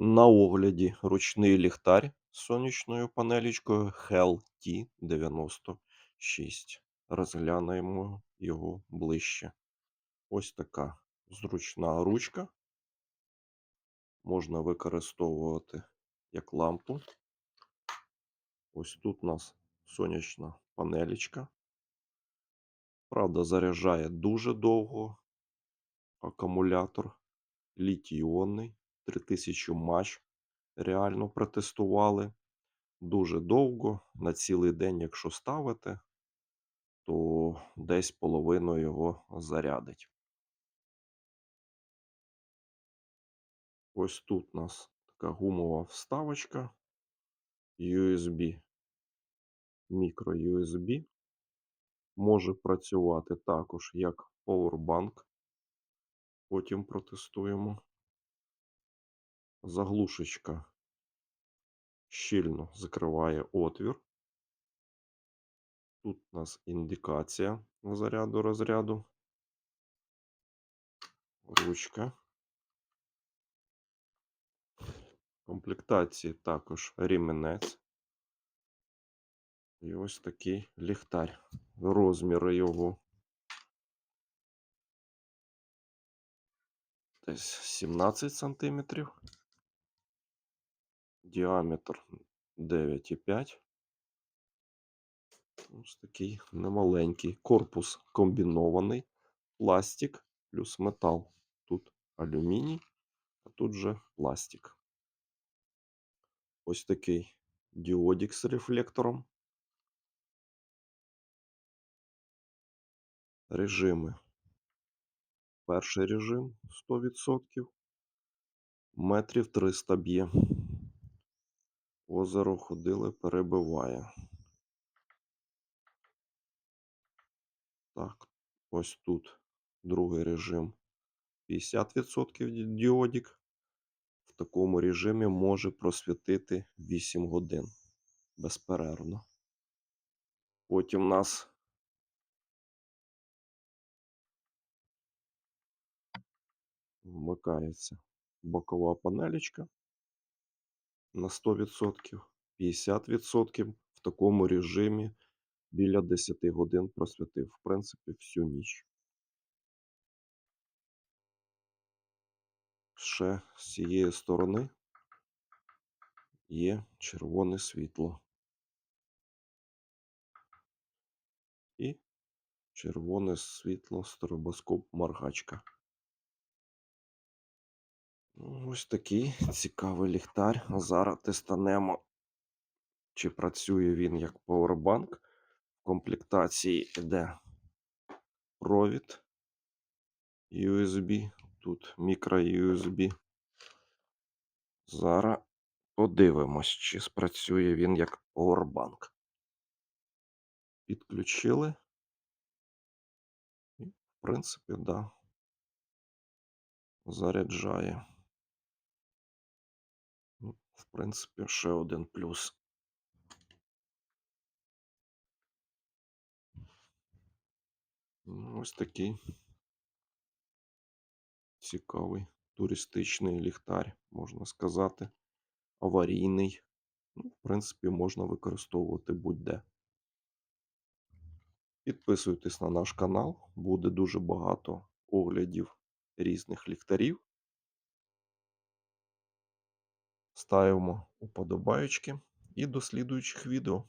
На огляді ручний ліхтар з сонячною панелечкою Hell T96. Розглянемо його ближче. Ось така зручна ручка. Можна використовувати як лампу. Ось тут у нас сонячна панелечка. Правда, заряджає дуже довго акумулятор літій-іонний. 3000 матч реально протестували. Дуже довго, на цілий день, якщо ставити, то десь половину його зарядить. Ось тут у нас така гумова вставочка USB, мікро USB. Може працювати також як Powerbank. Потім протестуємо. Заглушечка щільно закриває отвір. Тут у нас індикація заряду розряду. Ручка. Комплектації також ріменець. І ось такий ліхтар. Розміри його десь 17 сантиметрів. Діаметр 9,5. Ось такий немаленький. Корпус комбінований. Пластик плюс метал. Тут алюміній, а тут же пластик. Ось такий діодик з рефлектором. Режими. Перший режим 100%. Метрів 300 б'є. Озеро ходили, перебиває. Так, ось тут другий режим 50% діодик. В такому режимі може просвітити 8 годин безперервно. Потім у нас вмикається бокова панелечка на 100%, 50% в такому режимі біля 10 годин просвітив, в принципі, всю ніч. Ще з цієї сторони є червоне світло. І червоне світло стробоскоп моргачка. Ну, Ось такий цікавий ліхтар. Зараз тестанемо, чи працює він як Powerbank. В комплектації йде провід USB, тут мікро USB. Зараз подивимось, чи спрацює він як Powerbank. Підключили. І, в принципі, да, заряджає. В принципі, ще один плюс. Ну, Ось такий цікавий туристичний ліхтар, можна сказати, аварійний. Ну, в принципі, можна використовувати будь-де. Підписуйтесь на наш канал, буде дуже багато оглядів різних ліхтарів. Ставимо уподобаючки і до слідуючих відео.